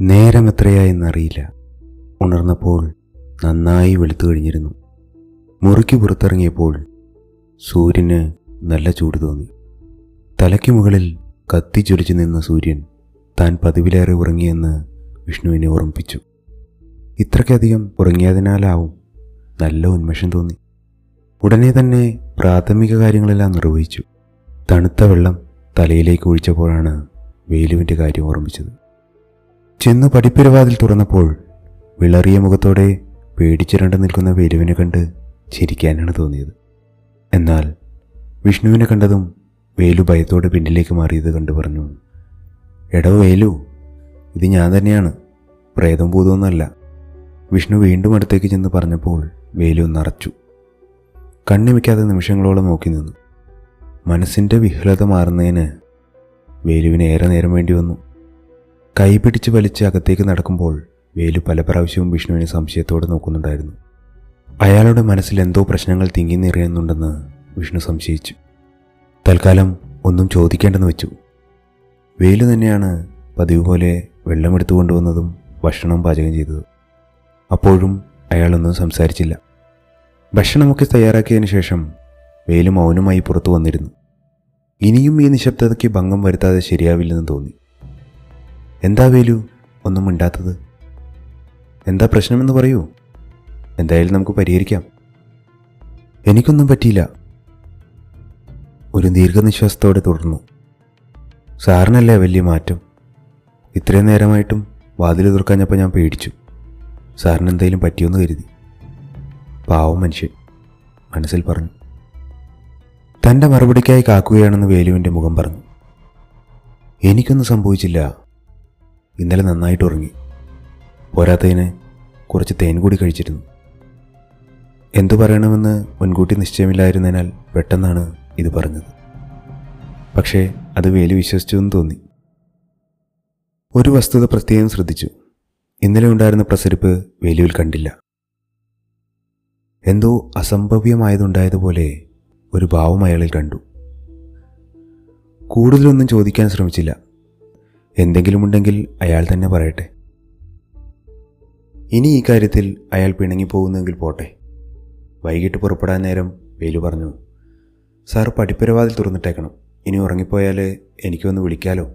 നേരം എത്രയായെന്നറിയില്ല ഉണർന്നപ്പോൾ നന്നായി വെളുത്തു കഴിഞ്ഞിരുന്നു. മുറിക്ക് പുറത്തിറങ്ങിയപ്പോൾ സൂര്യന് നല്ല ചൂട് തോന്നി. തലയ്ക്ക് മുകളിൽ കത്തിച്ചൊലിച്ചു നിന്ന സൂര്യൻ താൻ പതിവിലേറെ ഉറങ്ങിയെന്ന് വിഷ്ണുവിനെ ഓർമ്മിപ്പിച്ചു. ഇത്രയ്ക്കധികം ഉറങ്ങിയതിനാലാവും നല്ല ഉന്മേഷം തോന്നി. ഉടനെ തന്നെ പ്രാഥമിക കാര്യങ്ങളെല്ലാം നിർവഹിച്ചു. തണുത്ത വെള്ളം തലയിലേക്ക് ഒഴിച്ചപ്പോഴാണ് വേലുവിന്റെ കാര്യം ഓർമ്മിച്ചത്. ചെന്ന് പടിപ്പുരവാതിൽ തുറന്നപ്പോൾ വിളറിയ മുഖത്തോടെ പേടിച്ചിരണ്ട് നിൽക്കുന്ന വേലുവിനെ കണ്ട് ചിരിക്കാനാണ് തോന്നിയത്. എന്നാൽ വിഷ്ണുവിനെ കണ്ടതും വേലു ഭയത്തോടെ പിന്നിലേക്ക് മാറിയത് കണ്ടു പറഞ്ഞു എടോ വേലു ഇത് ഞാൻ തന്നെയാണ്. പ്രേതം ഭൂതമൊന്നുമല്ല. വിഷ്ണു വീണ്ടും അടുത്തേക്ക് ചെന്ന് പറഞ്ഞപ്പോൾ വേലു നിറച്ചു. കണ്ണിമിക്കാതെ നിമിഷങ്ങളോളം നോക്കി നിന്നു. മനസ്സിന്റെ വിഹ്ലത മാറുന്നതിന് വേലുവിന് ഏറെ നേരം വേണ്ടി വന്നു. കൈ പിടിച്ച് വലിച്ച് അകത്തേക്ക് നടക്കുമ്പോൾ വേലു പല പ്രാവശ്യവും വിഷ്ണുവിനെ സംശയത്തോടെ നോക്കുന്നുണ്ടായിരുന്നു. അയാളുടെ മനസ്സിൽ എന്തോ പ്രശ്നങ്ങൾ തിങ്ങി നിറയുന്നുണ്ടെന്ന് വിഷ്ണു സംശയിച്ചു. തൽക്കാലം ഒന്നും ചോദിക്കേണ്ടെന്ന് വെച്ചു. വേലു തന്നെയാണ് പതിവ് പോലെ വെള്ളമെടുത്തു കൊണ്ടുവന്നതും ഭക്ഷണം പാചകം ചെയ്തത്. അപ്പോഴും അയാളൊന്നും സംസാരിച്ചില്ല. ഭക്ഷണമൊക്കെ തയ്യാറാക്കിയതിനു ശേഷം വേലു മൗനമായി പുറത്തു വന്നിരുന്നു. ഇനിയും ഈ നിശബ്ദതയ്ക്ക് ഭംഗം വരുത്താതെ ശരിയാവില്ലെന്ന് തോന്നി. എന്താ വേലു ഒന്നും മിണ്ടാത്തത്? എന്താ പ്രശ്നമെന്ന് പറയൂ. എന്തായാലും നമുക്ക് പരിഹരിക്കാം. എനിക്കൊന്നും പറ്റിയില്ല. ഒരു ദീർഘനിശ്വാസത്തോടെ തുടർന്നു. സാറിനല്ലേ വലിയ മാറ്റം? ഇത്രയും നേരമായിട്ടും വാതിൽ തുറക്കാഞ്ഞപ്പോൾ ഞാൻ പേടിച്ചു. സാറിന് എന്തെങ്കിലും പറ്റിയോന്ന് കരുതി. പാവം മനുഷ്യൻ മനസ്സിൽ പറഞ്ഞു. തന്റെ മറുപടിക്കായി കാക്കുകയാണെന്ന് വേലുവിന്റെ മുഖം പറഞ്ഞു. എനിക്കൊന്നും സംഭവിച്ചില്ല. ഇന്നലെ നന്നായിട്ട് ഉറങ്ങി. പോരാത്തതിന് കുറച്ച് തേൻ കൂടി കഴിച്ചിരുന്നു. എന്തു പറയണമെന്ന് മുൻകൂട്ടി നിശ്ചയമില്ലായിരുന്നതിനാൽ പെട്ടെന്നാണ് ഇത് പറഞ്ഞത്. പക്ഷേ അത് വേലു വിശ്വസിച്ചു എന്ന് തോന്നി. ഒരു വസ്തുത പ്രത്യേകം ശ്രദ്ധിച്ചു. ഇന്നലെ ഉണ്ടായിരുന്ന പ്രസരിപ്പ് വേലുവിൽ കണ്ടില്ല. എന്തോ അസംഭവ്യമായതുണ്ടായതുപോലെ ഒരു ഭാവം അയാളിൽ കണ്ടു. കൂടുതലൊന്നും ചോദിക്കാൻ ശ്രമിച്ചില്ല. എന്തെങ്കിലും ഉണ്ടെങ്കിൽ അയാൾ തന്നെ പറയട്ടെ. ഇനി ഈ കാര്യത്തിൽ അയാൾ പിണങ്ങിപ്പോകുന്നെങ്കിൽ പോട്ടെ. വൈകിട്ട് പുറപ്പെടാൻ നേരം വേലു പറഞ്ഞു സാർ പടിപ്പരവാതിൽ തുറന്നിട്ടേക്കണം. ഇനി ഉറങ്ങിപ്പോയാൽ എനിക്കൊന്ന് വിളിക്കാലോ.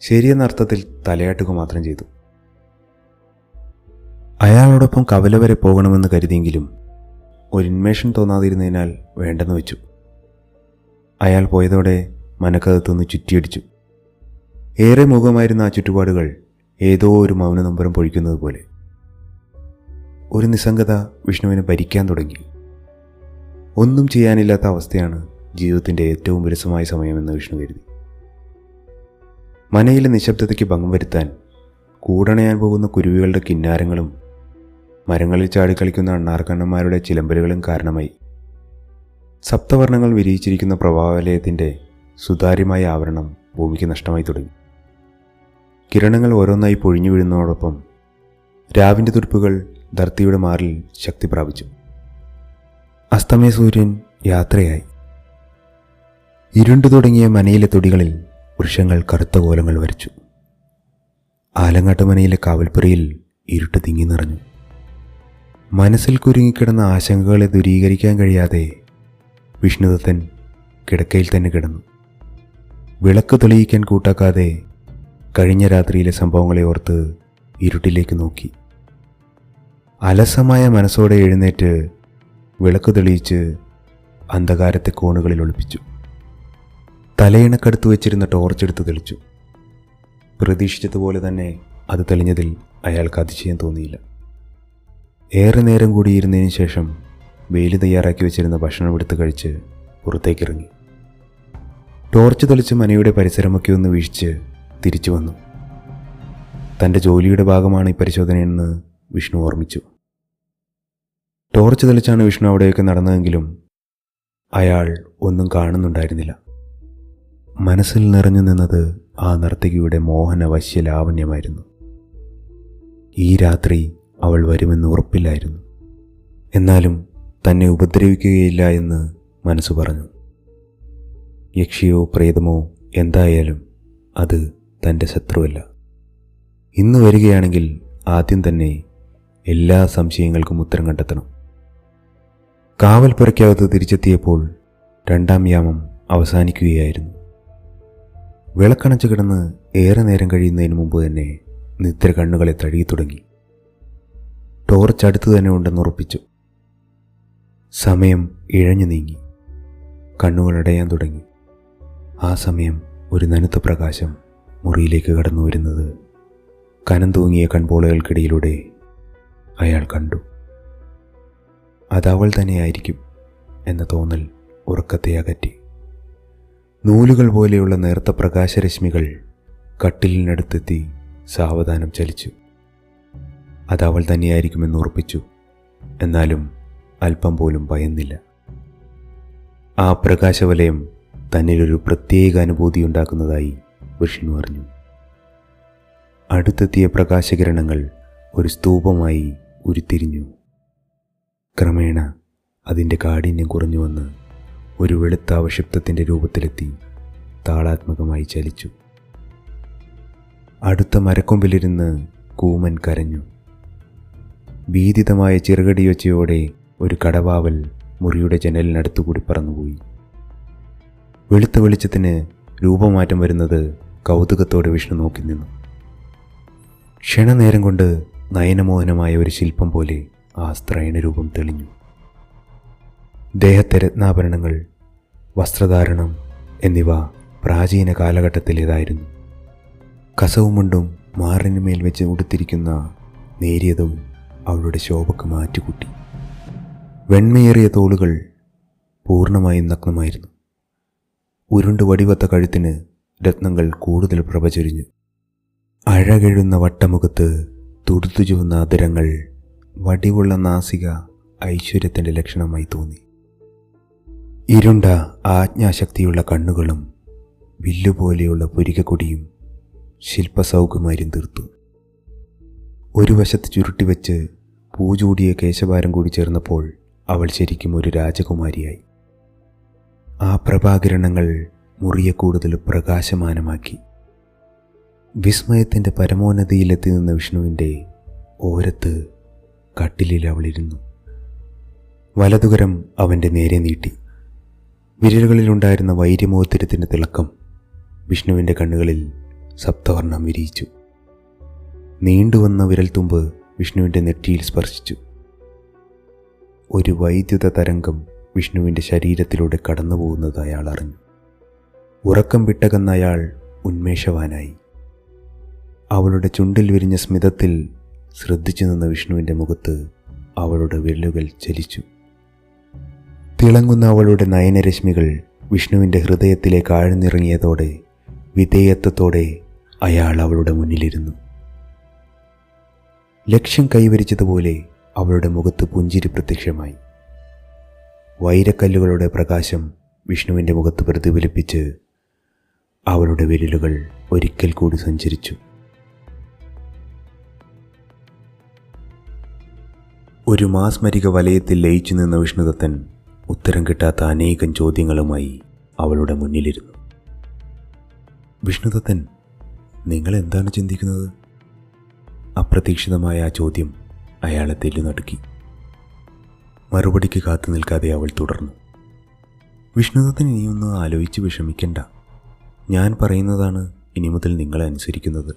ശരിയെന്ന അർത്ഥത്തിൽ തലയാട്ടുക മാത്രം ചെയ്തു. അയാളോടൊപ്പം കവല വരെ പോകണമെന്ന് കരുതിയെങ്കിലും ഒരു ഇൻമേഷൻ തോന്നാതിരുന്നതിനാൽ വേണ്ടെന്ന് വെച്ചു. അയാൾ പോയതോടെ മനക്കകത്തുനിന്ന് ചുറ്റിയടിച്ചു. ഏറെ മുഖമായിരുന്ന ആ ചുറ്റുപാടുകൾ ഏതോ ഒരു മൗന നമ്പരം പൊഴിക്കുന്നത് പോലെ. ഒരു നിസ്സംഗത വിഷ്ണുവിനെ ഭരിക്കാൻ തുടങ്ങി. ഒന്നും ചെയ്യാനില്ലാത്ത അവസ്ഥയാണ് ജീവിതത്തിന്റെ ഏറ്റവും വിരസമായ സമയമെന്ന് വിഷ്ണു കരുതി. മനയിലെ നിശബ്ദതയ്ക്ക് ഭംഗം വരുത്താൻ കൂടണയാൻ പോകുന്ന കുരുവികളുടെ കിന്നാരങ്ങളും മരങ്ങളിൽ ചാടിക്കളിക്കുന്ന അണ്ണാർക്കണ്ണന്മാരുടെ ചിലമ്പലുകളും കാരണമായി. സപ്തവർണങ്ങൾ വിരിയിച്ചിരിക്കുന്ന പ്രഭാവലയത്തിന്റെ സുതാര്യമായ ആവരണം ഭൂമിക്ക് നഷ്ടമായി തുടങ്ങി. കിരണങ്ങൾ ഓരോന്നായി പൊഴിഞ്ഞു വീഴുന്നതോടൊപ്പം രാവിന്റെ തുടുപ്പുകൾ ധർത്തിയുടെ മാറിൽ ശക്തി പ്രാപിച്ചു. അസ്തമയ സൂര്യൻ യാത്രയായി. ഇരുണ്ടു തുടങ്ങിയ മനയിലെ തൊടികളിൽ വൃക്ഷങ്ങൾ കറുത്ത കോലങ്ങൾ വരച്ചു. ആലങ്ങാട്ട് മനയിലെ കാവൽപ്പുരയിൽ ഇരുട്ട് തിങ്ങി നിറഞ്ഞു. മനസ്സിൽ കുരുങ്ങിക്കിടന്ന ആശങ്കകളെ ദൂരീകരിക്കാൻ കഴിയാതെ വിഷ്ണുദത്തൻ കിടക്കയിൽ തന്നെ കിടന്നു. വിളക്ക് തെളിയിക്കാൻ കൂട്ടാക്കാതെ കഴിഞ്ഞ രാത്രിയിലെ സംഭവങ്ങളെ ഓർത്ത് ഇരുട്ടിലേക്ക് നോക്കി. അലസമായ മനസ്സോടെ എഴുന്നേറ്റ് വിളക്ക് തെളിയിച്ച് അന്ധകാരത്തെ കോണുകളിൽ ഒളിപ്പിച്ചു. തലയിണക്കടുത്ത് വെച്ചിരുന്ന ടോർച്ചെടുത്ത് തെളിച്ചു. പ്രതീക്ഷിച്ചതുപോലെ തന്നെ അത് തെളിഞ്ഞതിൽ അയാൾക്ക് അതിശയം തോന്നിയില്ല. ഏറെ നേരം കൂടിയിരുന്നതിന് ശേഷം വെയിൽ തയ്യാറാക്കി വെച്ചിരുന്ന ഭക്ഷണം എടുത്ത് കഴിച്ച് പുറത്തേക്കിറങ്ങി. ടോർച്ച് തെളിച്ച് മനയുടെ പരിസരമൊക്കെ ഒന്ന് വീഴ്ച് തിരിച്ചു വന്നു. തന്റെ ജോലിയുടെ ഭാഗമാണ് ഈ പരിശോധനയെന്ന് വിഷ്ണു ഓർമ്മിച്ചു. ടോർച്ച് തെളിച്ചാണ് വിഷ്ണു അവിടെയൊക്കെ നടന്നതെങ്കിലും അയാൾ ഒന്നും കാണുന്നുണ്ടായിരുന്നില്ല. മനസ്സിൽ നിറഞ്ഞു നിന്നത് ആ നർത്തകിയുടെ മോഹന വശ്യ ലാവണ്യമായിരുന്നു. ഈ രാത്രി അവൾ വരുമെന്ന് ഉറപ്പില്ലായിരുന്നു. എന്നാലും തന്നെ ഉപദ്രവിക്കുകയില്ല എന്ന് മനസ്സ് പറഞ്ഞു. യക്ഷിയോ പ്രേതമോ എന്തായാലും അത് തന്റെ ശത്രുവല്ല. ഇന്ന് വരികയാണെങ്കിൽ ആദ്യം തന്നെ എല്ലാ സംശയങ്ങൾക്കും ഉത്തരം കണ്ടെത്തണം. കാവൽ പുരയ്ക്കകത്ത് തിരിച്ചെത്തിയപ്പോൾ രണ്ടാം യാമം അവസാനിക്കുകയായിരുന്നു. വിളക്കണച്ച് കിടന്ന് ഏറെ നേരം കഴിയുന്നതിന് മുമ്പ് തന്നെ നിദ്ര കണ്ണുകളെ തഴുകി തുടങ്ങി. ടോർച്ച് അടുത്ത് തന്നെ ഉണ്ടെന്ന് ഉറപ്പിച്ചു. സമയം ഇഴഞ്ഞു നീങ്ങി. കണ്ണുകൾ അടയാൻ തുടങ്ങി. ആ സമയം ഒരു നനുത്ത പ്രകാശം മുറിയിലേക്ക് കടന്നു വരുന്നത് കനം തൂങ്ങിയ കൺപോളകൾക്കിടയിലൂടെ അയാൾ കണ്ടു. അതവൾ തന്നെയായിരിക്കും എന്ന തോന്നൽ ഉറക്കത്തെ അകറ്റി. നൂലുകൾ പോലെയുള്ള നേർത്ത പ്രകാശരശ്മികൾ കട്ടിലിനടുത്തെത്തി സാവധാനം ചലിച്ചു. അതവൾ തന്നെയായിരിക്കുമെന്ന് ഉറപ്പിച്ചു. എന്നാലും അല്പം പോലും ഭയന്നില്ല. ആ പ്രകാശവലയം തന്നിലൊരു പ്രത്യേക അനുഭൂതി ഉണ്ടാക്കുന്നതായി വിഷ്ണു പറഞ്ഞു അടുത്തെത്തിയ പ്രകാശകിരണങ്ങൾ ഒരു സ്തൂപമായി ഉരുത്തിരിഞ്ഞു. ക്രമേണ അതിന്റെ കാഠിന്യം കുറഞ്ഞു വന്ന് ഒരു വെളുത്ത അവശബ്ദത്തിന്റെ രൂപത്തിലെത്തി താളാത്മകമായി ചലിച്ചു. അടുത്ത മരക്കൊമ്പിലിരുന്ന് കൂമൻ കരഞ്ഞു. ഭീതിതമായ ചെറുകടിയൊച്ചയോടെ ഒരു കടവാവൽ മുറിയുടെ ജനലിനടുത്തുകൂടി പറന്നുപോയി. വെളുത്ത വെളിച്ചത്തിന് രൂപമാറ്റം വരുന്നത് കൗതുകത്തോടെ വിഷ്ണു നോക്കി നിന്നു. ക്ഷണനേരം കൊണ്ട് നയനമോഹനമായ ഒരു ശില്പം പോലെ ആ സ്ത്രൈണരൂപം തെളിഞ്ഞു. ദേഹത്തെ രത്നാഭരണങ്ങൾ വസ്ത്രധാരണം എന്നിവ പ്രാചീന കാലഘട്ടത്തിലേതായിരുന്നു. കസവുമുണ്ടും മാറിനുമേൽ വെച്ച് ഉടുത്തിരിക്കുന്ന നേരിയതും അവളുടെ ശോഭക്ക് മാറ്റുകൂട്ടി. വെണ്മയേറിയ തോളുകൾ പൂർണമായും നഗ്നമായിരുന്നു. ഉരുണ്ട് വടിവത്ത കഴുത്തിന് രത്നങ്ങൾ കൂടുതൽ പ്രഭചൊരിഞ്ഞു അഴകെഴുന്ന വട്ടമുഖത്ത് തുടുത്തു ചുവന്ന അതിരങ്ങൾ വടിവുള്ള നാസിക ഐശ്വര്യത്തിന്റെ ലക്ഷണമായി തോന്നി. ഇരുണ്ട ആജ്ഞാശക്തിയുള്ള കണ്ണുകളും വില്ലുപോലെയുള്ള പുരികക്കൊടിയും ശില്പസൗകുമാര്യം തീർത്തു. ഒരു വശത്ത് ചുരുട്ടിവെച്ച് പൂചൂടിയ കേശഭാരം കൂടി ചേർന്നപ്പോൾ അവൾ ശരിക്കും ഒരു രാജകുമാരിയായി. ആ പ്രഭാകിരണങ്ങൾ മുറിയെ കൂടുതൽ പ്രകാശമാനമാക്കി. വിസ്മയത്തിന്റെ പരമോന്നതിയിലെത്തി നിന്ന വിഷ്ണുവിന്റെ ഓരത്ത് കട്ടിലിൽ അവളിരുന്നു. വലതുകരം അവന്റെ നേരെ നീട്ടി. വിരലുകളിലുണ്ടായിരുന്ന വൈര്യമോത്തിരത്തിന്റെ തിളക്കം വിഷ്ണുവിന്റെ കണ്ണുകളിൽ സപ്തവർണം വിരിയിച്ചു. നീണ്ടുവന്ന വിരൽത്തുമ്പ് വിഷ്ണുവിന്റെ നെറ്റിയിൽ സ്പർശിച്ചു. ഒരു വൈദ്യുത തരംഗം വിഷ്ണുവിന്റെ ശരീരത്തിലൂടെ കടന്നു പോകുന്നത് അയാൾ അറിഞ്ഞു. ഉറക്കം വിട്ടകന്ന അയാൾ ഉന്മേഷവാനായി. അവളുടെ ചുണ്ടിൽ വിരിഞ്ഞ സ്മിതത്തിൽ ശ്രദ്ധിച്ചു നിന്ന വിഷ്ണുവിന്റെ മുഖത്ത് അവളുടെ വിരലുകൾ ചലിച്ചു. തിളങ്ങുന്ന അവളുടെ നയനരശ്മികൾ വിഷ്ണുവിന്റെ ഹൃദയത്തിലേക്ക് ആഴ്ന്നിറങ്ങിയതോടെ വിധേയത്വത്തോടെ അയാൾ അവളുടെ മുന്നിലിരുന്നു. ലക്ഷ്യം കൈവരിച്ചതുപോലെ അവളുടെ മുഖത്ത് പുഞ്ചിരി പ്രത്യക്ഷമായി. വൈരക്കല്ലുകളുടെ പ്രകാശം വിഷ്ണുവിന്റെ മുഖത്ത് പ്രതിഫലിപ്പിച്ച് അവളുടെ വിരലുകൾ ഒരിക്കൽ കൂടി സഞ്ചരിച്ചു. ഒരു മാസ്മരിക വലയത്തിൽ ലയിച്ചു നിന്ന വിഷ്ണുദത്തൻ ഉത്തരം കിട്ടാത്ത അനേകം ചോദ്യങ്ങളുമായി അവളുടെ മുന്നിലിരുന്നു. വിഷ്ണുദത്തൻ നിങ്ങൾ എന്താണ് ചിന്തിക്കുന്നത്? അപ്രതീക്ഷിതമായ ആ ചോദ്യം അയാളെ തെല്ലുനടുക്കി. മറുപടിക്ക് കാത്തു നിൽക്കാതെ അവൾ തുടർന്നു. വിഷ്ണുദത്തൻ ഇനിയൊന്നും ആലോചിച്ച് വിഷമിക്കണ്ട. ഞാൻ പറയുന്നതാണ് ഇനി മുതൽ നിങ്ങളെ അനുസരിക്കുന്നത്.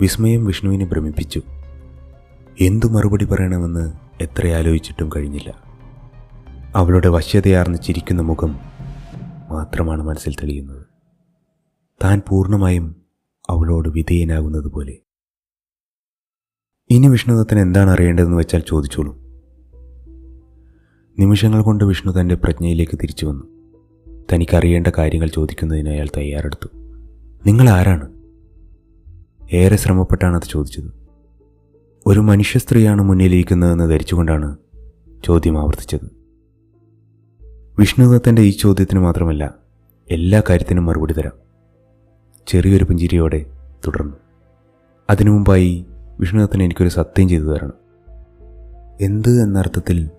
വിസ്മയം വിഷ്ണുവിനെ ഭ്രമിപ്പിച്ചു. എന്തു മറുപടി പറയണമെന്ന് എത്ര ആലോചിച്ചിട്ടും കഴിഞ്ഞില്ല. അവളുടെ വശ്യതയാർന്ന് ചിരിക്കുന്ന മുഖം മാത്രമാണ് മനസ്സിൽ തെളിയുന്നത്. താൻ പൂർണമായും അവളോട് വിധേയനാകുന്നത് പോലെ. ഇനി വിഷ്ണുദത്തൻ എന്താണ് അറിയേണ്ടതെന്ന് വെച്ചാൽ ചോദിച്ചോളൂ. നിമിഷങ്ങൾ കൊണ്ട് വിഷ്ണു തന്റെ പ്രജ്ഞയിലേക്ക് തിരിച്ചു വന്നു. തനിക്കറിയേണ്ട കാര്യങ്ങൾ ചോദിക്കുന്നതിന് അയാൾ തയ്യാറെടുത്തു. നിങ്ങൾ ആരാണ്? ഏറെ ശ്രമപ്പെട്ടാണ് അത് ചോദിച്ചത്. ഒരു മനുഷ്യ സ്ത്രീയാണ് മുന്നിലിരിക്കുന്നതെന്ന് ധരിച്ചുകൊണ്ടാണ് ചോദ്യം ആവർത്തിച്ചത്. വിഷ്ണുദത്തന്റെ ഈ ചോദ്യത്തിന് മാത്രമല്ല എല്ലാ കാര്യത്തിനും മറുപടി തരാം. ചെറിയൊരു പുഞ്ചിരിയോടെ തുടർന്നു. അതിനു മുമ്പായി വിഷ്ണുദത്തൻ എനിക്കൊരു സത്യം ചെയ്തു തരണം. എന്ത് എന്നർത്ഥത്തിൽ?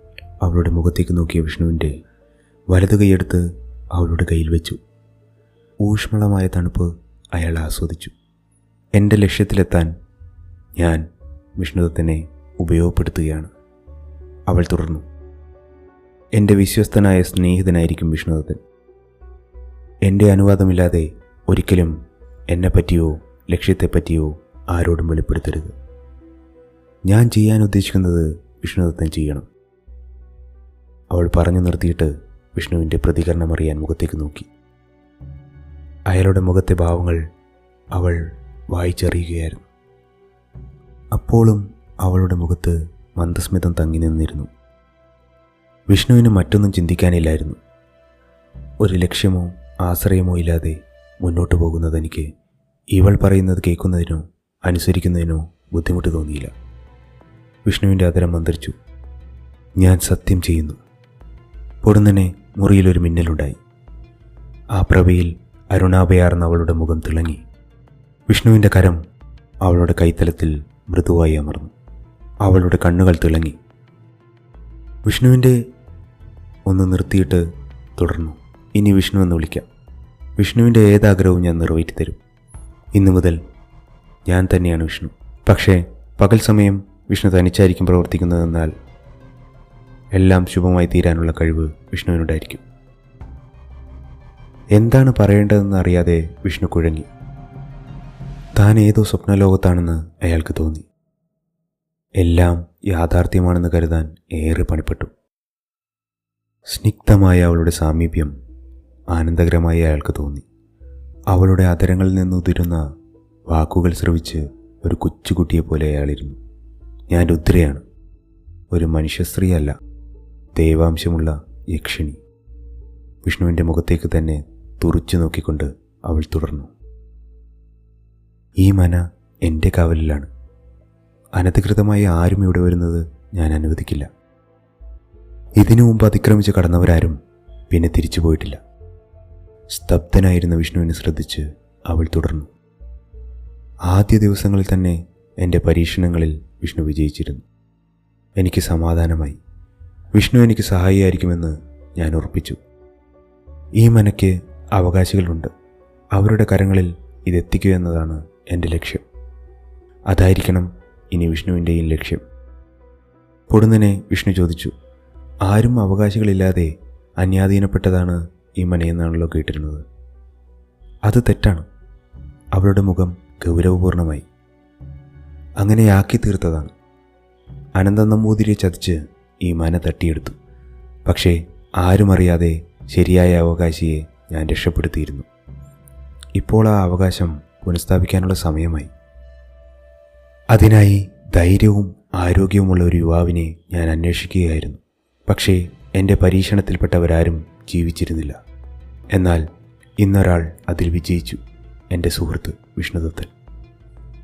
അവളുടെ മുഖത്തേക്ക് നോക്കിയ വിഷ്ണുവിന്റെ വലതു കൈയെടുത്ത് അവളുടെ കയ്യിൽ വെച്ചു. ഊഷ്മളമായ തണുപ്പ് അയാൾ ആസ്വദിച്ചു. എന്റെ ലക്ഷ്യത്തിലെത്താൻ ഞാൻ വിഷ്ണുദത്തിനെ ഉപയോഗപ്പെടുത്തുകയാണ് അവൾ തുടർന്നു. എന്റെ വിശ്വസ്തനായ സ്നേഹിതനായിരിക്കും വിഷ്ണുദത്തൻ. എന്റെ അനുവാദമില്ലാതെ ഒരിക്കലും എന്നെ എന്നെപ്പറ്റിയോ ലക്ഷ്യത്തെപ്പറ്റിയോ ആരോടും വെളിപ്പെടുത്തരുത്. ഞാൻ ചെയ്യാൻ ഉദ്ദേശിക്കുന്നത് വിഷ്ണുദത്തൻ ചെയ്യണം അവൾ പറഞ്ഞു നിർത്തിയിട്ട് വിഷ്ണുവിന്റെ പ്രതികരണം അറിയാൻ മുഖത്തേക്ക് നോക്കി. അയാളുടെ മുഖത്തെ ഭാവങ്ങൾ അവൾ വായിച്ചറിയുകയായിരുന്നു. അപ്പോഴും അവളുടെ മുഖത്ത് മന്ദസ്മിതം തങ്ങി നിന്നിരുന്നു. വിഷ്ണുവിന് മറ്റൊന്നും ചിന്തിക്കാനില്ലായിരുന്നു. ഒരു ലക്ഷ്യമോ ആശ്രയമോ ഇല്ലാതെ മുന്നോട്ട് പോകുന്നത് എനിക്ക് ഇവൾ പറയുന്നത് കേൾക്കുന്നതിനോ അനുസരിക്കുന്നതിനോ ബുദ്ധിമുട്ട് തോന്നിയില്ല. വിഷ്ണുവിന്റെ അതരം മന്ത്രിച്ചു. ഞാൻ സത്യം ചെയ്യുന്നു. പൊടുന്നനെ മുറിയിലൊരു മിന്നലുണ്ടായി. ആ പ്രവയിൽ അരുണാഭയാർന്ന അവളുടെ മുഖം തിളങ്ങി. വിഷ്ണുവിന്റെ കരം അവളുടെ കൈത്തലത്തിൽ മൃദുവായി അമർന്നു. അവളുടെ കണ്ണുകൾ തിളങ്ങി. വിഷ്ണുവിന്റെ ഒന്ന് നിർത്തിയിട്ട് തുടർന്നു. ഇനി വിഷ്ണു എന്ന് വിളിക്കാം. വിഷ്ണുവിന്റെ ഏതാഗ്രഹവും ഞാൻ നിറവേറ്റി തരും. ഇന്നു മുതൽ ഞാൻ തന്നെയാണ് വിഷ്ണു. പക്ഷേ പകൽ സമയം വിഷ്ണു തനിച്ചായിരിക്കും പ്രവർത്തിക്കുന്നതെന്നാൽ എല്ലാം ശുഭമായി തീരാനുള്ള കഴിവ് വിഷ്ണുവിനുണ്ടായിരിക്കും. എന്താണ് പറയേണ്ടതെന്ന് അറിയാതെ വിഷ്ണു കുഴങ്ങി. താൻ ഏതോ സ്വപ്നലോകത്താണെന്ന് അയാൾക്ക് തോന്നി. എല്ലാം യാഥാർത്ഥ്യമാണെന്ന് കരുതാൻ ഏറെ പണിപ്പെട്ടു. സ്നിഗ്ധമായ അവളുടെ സാമീപ്യം ആനന്ദകരമായി അയാൾക്ക് തോന്നി. അവളുടെ അതരങ്ങളിൽ നിന്നുതിരുന്ന വാക്കുകൾ ശ്രവിച്ച് ഒരു കൊച്ചുകുട്ടിയെ പോലെ അയാളിരുന്നു. ഞാൻ രുദ്രയാണ്. ഒരു മനുഷ്യസ്ത്രീയല്ല. ദേവാംശമുള്ള യക്ഷിണി വിഷ്ണുവിന്റെ മുഖത്തേക്ക് തന്നെ തുറച്ചു നോക്കിക്കൊണ്ട് അവൾ തുടർന്നു. ഈ മന എന്റെ കാവലിലാണ്. അനധികൃതമായി ആരും ഇവിടെ വരുന്നത് ഞാൻ അനുവദിക്കില്ല. ഇതിനു മുമ്പ് അതിക്രമിച്ച് കടന്നവരാരും പിന്നെ തിരിച്ചു പോയിട്ടില്ല. സ്തബ്ധനായിരുന്ന വിഷ്ണുവിനെ ശ്രദ്ധിച്ച് അവൾ തുടർന്നു. ആദ്യ ദിവസങ്ങളിൽ തന്നെ എന്റെ പരീക്ഷണങ്ങളിൽ വിഷ്ണു വിജയിച്ചിരുന്നു. എനിക്ക് സമാധാനമായി. വിഷ്ണു എനിക്ക് സഹായിയായിരിക്കുമെന്ന് ഞാൻ ഉറപ്പിച്ചു. ഈ മനയ്ക്ക് അവകാശികളുണ്ട്. അവരുടെ കരങ്ങളിൽ ഇതെത്തിക്കുക എന്നതാണ് എന്റെ ലക്ഷ്യം. അതായിരിക്കണം ഇനി വിഷ്ണുവിന്റെയും ലക്ഷ്യം. പൊടുന്നനെ വിഷ്ണു ചോദിച്ചു ആരും അവകാശികളില്ലാതെ അന്യാധീനപ്പെട്ടതാണ് ഈ മനയെന്നാണല്ലോ കേട്ടിരുന്നത്? അത് തെറ്റാണ്. അവളുടെ മുഖം ഗൗരവപൂർണമായി. അങ്ങനെയാക്കി തീർത്തതാണ് അനന്ത നമ്പൂതിരിയെ ചതിച്ച് ഈ മന തട്ടിയെടുത്തു. പക്ഷേ ആരും അറിയാതെ ശരിയായ അവകാശിയെ ഞാൻ രക്ഷപ്പെടുത്തിയിരുന്നു. ഇപ്പോൾ ആ അവകാശം പുനഃസ്ഥാപിക്കാനുള്ള സമയമായി. അതിനായി ധൈര്യവും ആരോഗ്യവുമുള്ള ഒരു യുവാവിനെ ഞാൻ അന്വേഷിക്കുകയായിരുന്നു. പക്ഷേ എന്റെ പരീക്ഷണത്തിൽപ്പെട്ടവരാരും ജീവിച്ചിരുന്നില്ല. എന്നാൽ ഇന്നൊരാൾ അതിൽ വിജയിച്ചു എന്റെ സുഹൃത്ത് വിഷ്ണുദത്തൻ.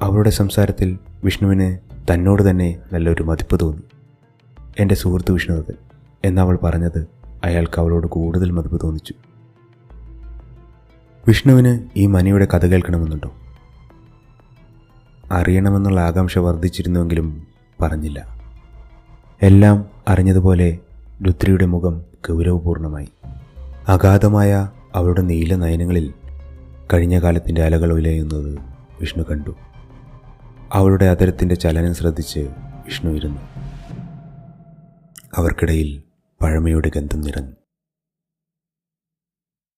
അവരുടെ സംസാരത്തിൽ വിഷ്ണുവിന് തന്നോട് തന്നെ നല്ലൊരു മതിപ്പ് തോന്നി. എന്റെ സുഹൃത്ത് വിഷ്ണുദത്തൻ എന്നവൾ പറഞ്ഞത് അയാൾക്ക് അവളോട് കൂടുതൽ മതിപ്പ് തോന്നിച്ചു. വിഷ്ണുവിന് ഈ മനിയുടെ കഥ കേൾക്കണമെന്നുണ്ടോ? അറിയണമെന്നുള്ള ആകാംക്ഷ വർദ്ധിച്ചിരുന്നുവെങ്കിലും പറഞ്ഞില്ല. എല്ലാം അറിഞ്ഞതുപോലെ രുദ്രിയുടെ മുഖം ഗൗരവപൂർണമായി. അഗാധമായ അവളുടെ നീല നയനങ്ങളിൽ കഴിഞ്ഞ കാലത്തിന്റെ അലകൾ ഉലയുന്നത് വിഷ്ണു കണ്ടു. അവളുടെ അതരത്തിന്റെ ചലനം ശ്രദ്ധിച്ച് വിഷ്ണു ഇരുന്നു. അവർക്കിടയിൽ പഴമയുടെ ഗന്ധം നിറഞ്ഞു.